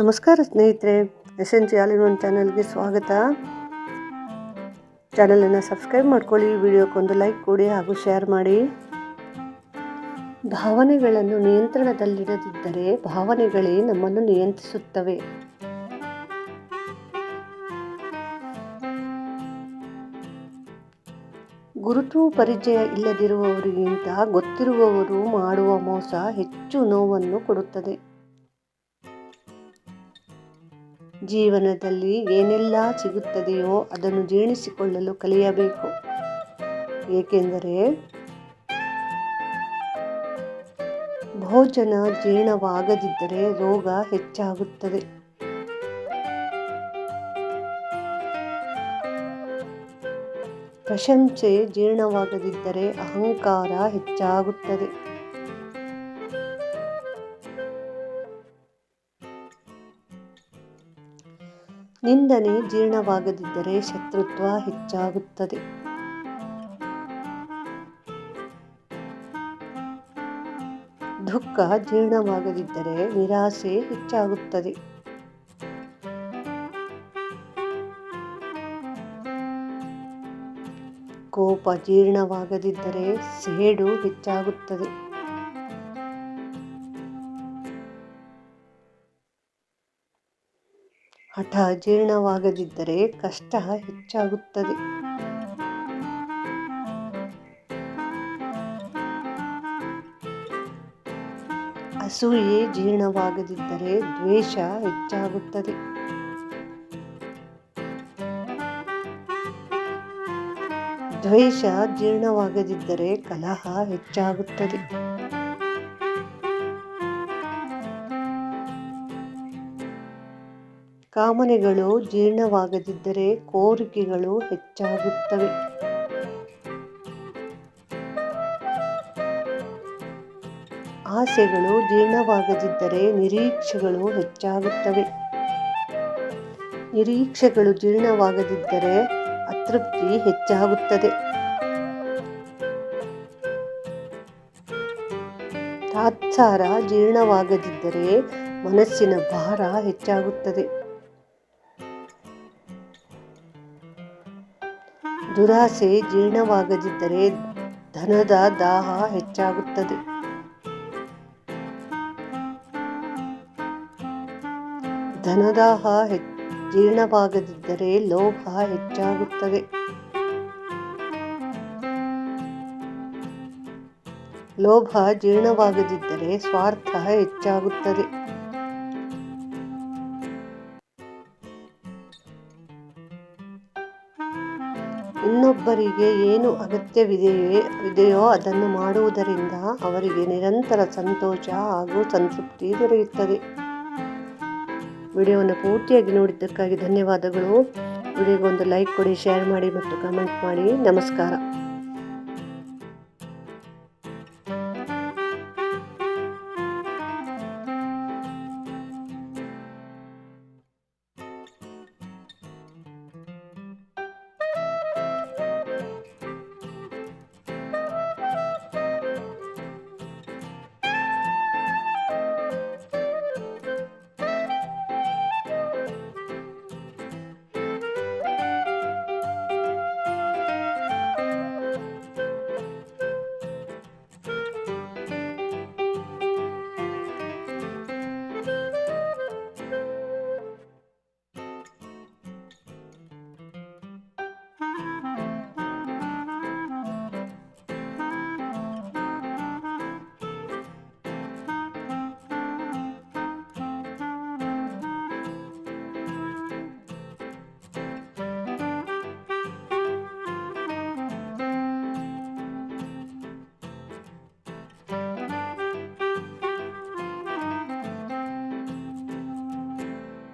ನಮಸ್ಕಾರ ಸ್ನೇಹಿತರೆ S N G ಆಲಿನ್ ಒಂದು ಚಾನಲ್ಗೆ ಸ್ವಾಗತ. ಚಾನಲನ್ನು ಸಬ್ಸ್ಕ್ರೈಬ್ ಮಾಡ್ಕೊಳ್ಳಿ ವಿಡಿಯೋಕ್ಕೊಂದು ಲೈಕ್ ಕೊಡಿ ಹಾಗೂ ಶೇರ್ ಮಾಡಿ. ಭಾವನೆಗಳನ್ನು ನಿಯಂತ್ರಣದಲ್ಲಿಡದಿದ್ದರೆ ಭಾವನೆಗಳೇ ನಮ್ಮನ್ನು ನಿಯಂತ್ರಿಸುತ್ತವೆ. ಗುರುತು ಪರಿಚಯ ಇಲ್ಲದಿರುವವರಿಗಿಂತ ಗೊತ್ತಿರುವವರು ಮಾಡುವ ಮೋಸ ಹೆಚ್ಚು ನೋವನ್ನು ಕೊಡುತ್ತದೆ. ಜೀವನದಲ್ಲಿ ಏನೆಲ್ಲ ಸಿಗುತ್ತದೆಯೋ ಅದನ್ನು ಜೀರ್ಣಿಸಿಕೊಳ್ಳಲು ಕಲಿಯಬೇಕು. ಏಕೆಂದರೆ ಭೋಜನ ಜೀರ್ಣವಾಗದಿದ್ದರೆ ರೋಗ ಹೆಚ್ಚಾಗುತ್ತದೆ. ಪ್ರಶಂಸೆ ಜೀರ್ಣವಾಗದಿದ್ದರೆ ಅಹಂಕಾರ ಹೆಚ್ಚಾಗುತ್ತದೆ. ನಿಂದನೆ ಜೀರ್ಣವಾಗದಿದ್ದರೆ ಶತ್ರುತ್ವ ಹೆಚ್ಚಾಗುತ್ತದೆ. ದುಃಖ ಜೀರ್ಣವಾಗದಿದ್ದರೆ ನಿರಾಸೆ ಹೆಚ್ಚಾಗುತ್ತದೆ. ಕೋಪ ಜೀರ್ಣವಾಗದಿದ್ದರೆ ಸೇಡು ಹೆಚ್ಚಾಗುತ್ತದೆ. ಹಠ ಜೀರ್ಣವಾಗದಿದ್ದರೆ ಕಷ್ಟ ಹೆಚ್ಚಾಗುತ್ತದೆ. ಅಸೂಯೆ ಜೀರ್ಣವಾಗದಿದ್ದರೆ ದ್ವೇಷ ಹೆಚ್ಚಾಗುತ್ತದೆ. ದ್ವೇಷ ಜೀರ್ಣವಾಗದಿದ್ದರೆ ಕಲಹ ಹೆಚ್ಚಾಗುತ್ತದೆ. ಕಾಮನೆಗಳು ಜೀರ್ಣವಾಗದಿದ್ದರೆ ಕೋರಿಕೆಗಳು ಹೆಚ್ಚಾಗುತ್ತವೆ. ಆಸೆಗಳು ಜೀರ್ಣವಾಗದಿದ್ದರೆ ನಿರೀಕ್ಷೆಗಳು ಹೆಚ್ಚಾಗುತ್ತವೆ. ನಿರೀಕ್ಷೆಗಳು ಜೀರ್ಣವಾಗದಿದ್ದರೆ ಅತೃಪ್ತಿ ಹೆಚ್ಚಾಗುತ್ತದೆ. ತಾತ್ಸಾರ ಜೀರ್ಣವಾಗದಿದ್ದರೆ ಮನಸ್ಸಿನ ಭಾರ ಹೆಚ್ಚಾಗುತ್ತದೆ. ದುರಾಸೆ ಜೀರ್ಣವಾಗದಿದ್ದರೆ ಧನದ ದಾಹ ಹೆಚ್ಚಾಗುತ್ತದೆ. ಧನದಾಹ ಜೀರ್ಣವಾಗದಿದ್ದರೆ ಲೋಭ ಹೆಚ್ಚಾಗುತ್ತದೆ. ಲೋಭ ಜೀರ್ಣವಾಗದಿದ್ದರೆ ಸ್ವಾರ್ಥ ಹೆಚ್ಚಾಗುತ್ತದೆ. ಇನ್ನೊಬ್ಬರಿಗೆ ಏನು ಅಗತ್ಯವಿದೆಯೇ, ಇದೆಯೋ ಅದನ್ನು ಮಾಡುವುದರಿಂದ ಅವರಿಗೆ ನಿರಂತರ ಸಂತೋಷ ಹಾಗೂ ಸಂತೃಪ್ತಿ ದೊರೆಯುತ್ತದೆ. ವಿಡಿಯೋವನ್ನು ಪೂರ್ತಿಯಾಗಿ ನೋಡಿದ್ದಕ್ಕಾಗಿ ಧನ್ಯವಾದಗಳು. ವಿಡಿಯೋಗೊಂದು ಲೈಕ್ ಕೊಡಿ, ಶೇರ್ ಮಾಡಿ ಮತ್ತು ಕಮೆಂಟ್ ಮಾಡಿ. ನಮಸ್ಕಾರ.